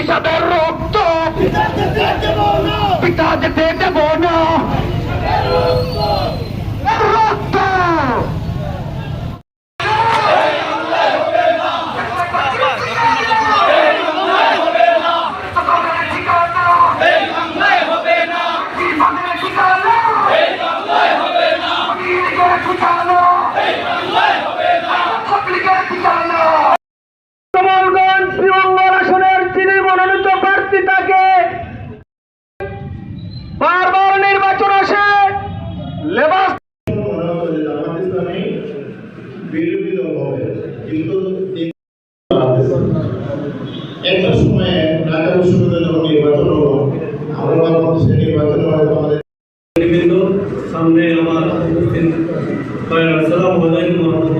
বিষাদের রক্ত পিতা যেতে দেব না কিন্তু আমি বিরোধী দল হবে কিন্তু একটা সময়ে ঢাকা বিশ্ববিদ্যালয় যখন নির্বাচন হলো আমরা ভাবলাম সেই নির্বাচন হয়তো আমাদের সামনে আমার আসসালামু আলাইকুম